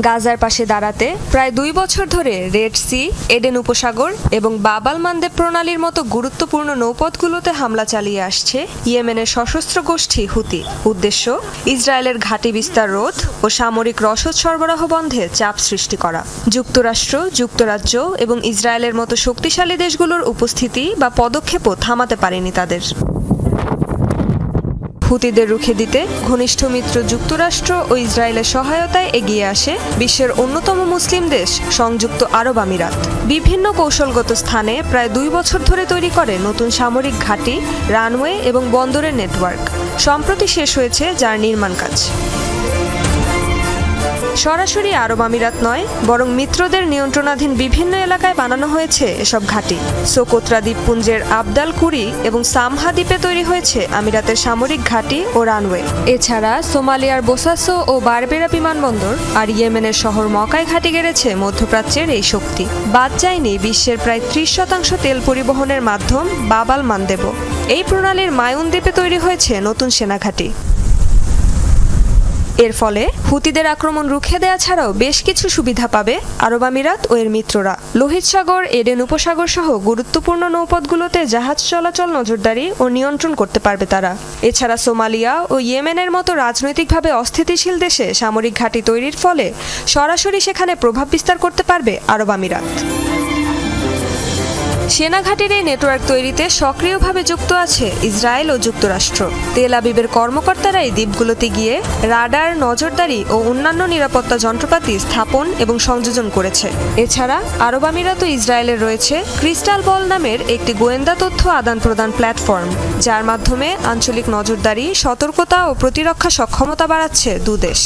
গাজার পাশে দাঁড়াতে প্রায় দুই বছর ধরে রেড সি এডেন উপসাগর এবং বাবাল মানদেব প্রণালীর মতো গুরুত্বপূর্ণ নৌপথগুলোতে হামলা চালিয়ে আসছে ইয়েমেনের সশস্ত্র গোষ্ঠী হুতি। উদ্দেশ্য, ইসরায়েলের ঘাঁটি বিস্তার রোধ ও সামরিক রসদ সরবরাহ বন্ধে চাপ সৃষ্টি করা। যুক্তরাষ্ট্র, যুক্তরাজ্য এবং ইসরায়েলের মতো শক্তিশালী দেশগুলোর উপস্থিতি বা পদক্ষেপও থামাতে পারেনি তাদের। হুতিদের রুখে দিতে ঘনিষ্ঠ মিত্র যুক্তরাষ্ট্র ও ইসরায়েলের সহায়তায় এগিয়ে আসে বিশ্বের অন্যতম মুসলিম দেশ, সংযুক্ত আরব আমিরাত। বিভিন্ন কৌশলগত স্থানে প্রায় দুই বছর ধরে তৈরি করে নতুন সামরিক ঘাঁটি, রানওয়ে এবং বন্দরের নেটওয়ার্ক। সম্প্রতি শেষ হয়েছে যার নির্মাণ কাজ। সরাসরি আরব আমিরাত নয়, বরং মিত্রদের নিয়ন্ত্রণাধীন বিভিন্ন এলাকায় বানানো হয়েছে এসব ঘাঁটি। সোকোত্রা দ্বীপপুঞ্জের আবদাল কুরি এবং সামহা দ্বীপে তৈরি হয়েছে আমিরাতের সামরিক ঘাঁটি ও রানওয়ে। এছাড়া সোমালিয়ার বোসাসো ও বারবেরা বিমানবন্দর আর ইয়েমেনের শহর মকায় ঘাঁটি গেড়েছে মধ্যপ্রাচ্যের এই শক্তি। বাদ যায়নি বিশ্বের প্রায় ত্রিশ শতাংশ তেল পরিবহনের মাধ্যম বাবাল মানদেব। এই প্রণালীর মায়ুন দ্বীপে তৈরি হয়েছে নতুন সেনাঘাঁটি এর ফলে হুতিদের আক্রমণ রুখে দেয়া ছাড়াও বেশ কিছু সুবিধা পাবে আরব আমিরাত ও এর মিত্ররা। লোহিত সাগর, এডেন উপসাগর সহ গুরুত্বপূর্ণ নৌপথগুলোতে জাহাজ চলাচল নজরদারি ও নিয়ন্ত্রণ করতে পারবে তারা। এছাড়া সোমালিয়া ও ইয়েমেনের মতো রাজনৈতিকভাবে অস্থিতিশীল দেশে সামরিক ঘাঁটি তৈরির ফলে সরাসরি সেখানে প্রভাব বিস্তার করতে পারবে আরব আমিরাত। সেনাঘাটির এই নেটওয়ার্ক তৈরিতে সক্রিয়ভাবে যুক্ত আছে ইসরায়েল ও যুক্তরাষ্ট্র। তেল আবিবের কর্মকর্তারা এই দ্বীপগুলোতে গিয়ে রাডার, নজরদারি ও অন্যান্য নিরাপত্তা যন্ত্রপাতি স্থাপন এবং সংযোজন করেছে। এছাড়া আরব আমিরাত ও ইসরায়েলের রয়েছে ক্রিস্টাল বল নামের একটি গোয়েন্দা তথ্য আদান প্রদান প্ল্যাটফর্ম, যার মাধ্যমে আঞ্চলিক নজরদারি, সতর্কতা ও প্রতিরক্ষা সক্ষমতা বাড়াচ্ছে দুদেশ